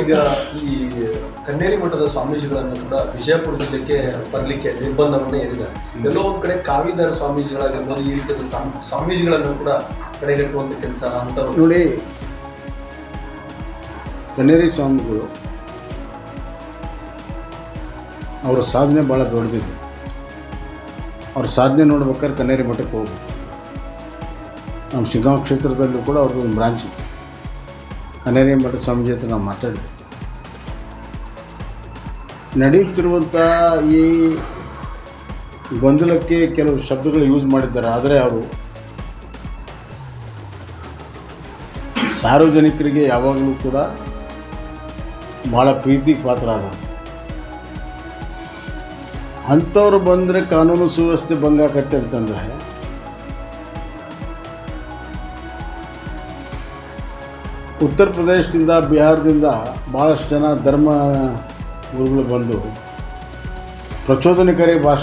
ಈಗ ಈ ಕನ್ನೇರಿ ಮಠದ ಸ್ವಾಮೀಜಿಗಳನ್ನು ಕೂಡ ವಿಜಯಪುರ ಜಿಲ್ಲೆಗೆ ಬರಲಿಕ್ಕೆ ನಿರ್ಬಂಧವನ್ನ ಏನಿದೆ ಎಲ್ಲೋ ಒಂದ್ ಕಡೆ ಕಾವಿದಾರ ಸ್ವಾಮೀಜಿಗಳಾಗಿರ್ಬೋದು ಈ ರೀತಿಯ ಸ್ವಾಮ್- ಸ್ವಾಮೀಜಿಗಳನ್ನು ಕೂಡ ತಡೆಗಟ್ಟುವಂತ ಕೆಲಸ ಅಂತ ನೋಡಿ ಕನ್ನೇರಿ ಸ್ವಾಮಿಗಳು ಅವರ ಸಾಧನೆ ಭಾಳ ದೊಡ್ಡದಿದೆ. ಅವ್ರ ಸಾಧನೆ ನೋಡ್ಬೇಕಾದ್ರೆ ಕನ್ನೇರಿ ಮಠಕ್ಕೆ ಹೋಗ್ಬೇಕು. ನಮ್ಮ ಶಿಗ್ಗಾಂವ್ ಕ್ಷೇತ್ರದಲ್ಲೂ ಕೂಡ ಅವ್ರದ್ದು ಒಂದು ಬ್ರಾಂಚ್ ಇದೆ. ಕನ್ನೇರಿ ಮಠ ಸ್ವಾಮೀಜಿ ಹತ್ರ ನಾವು ಮಾತಾಡಿದ್ವಿ. ನಡೆಯುತ್ತಿರುವಂಥ ಈ ಗೊಂದಲಕ್ಕೆ ಕೆಲವು ಶಬ್ದಗಳು ಯೂಸ್ ಮಾಡಿದ್ದಾರೆ. ಆದರೆ ಅವರು ಸಾರ್ವಜನಿಕರಿಗೆ ಯಾವಾಗಲೂ ಕೂಡ ಭಾಳ ಪ್ರೀತಿಗೆ ಪಾತ್ರ ಆದ ಅಂಥವ್ರು ಬಂದರೆ ಕಾನೂನು ಸುವ್ಯವಸ್ಥೆ ಭಂಗ ಕಟ್ಟೆ ಅಂತಂದರೆ ಉತ್ತರ ಪ್ರದೇಶದಿಂದ ಬಿಹಾರದಿಂದ ಭಾಳಷ್ಟು ಜನ ಧರ್ಮ ಗುರುಗಳು ಬಂದು ಪ್ರಚೋದನಕಾರಿ ಭಾಷಣ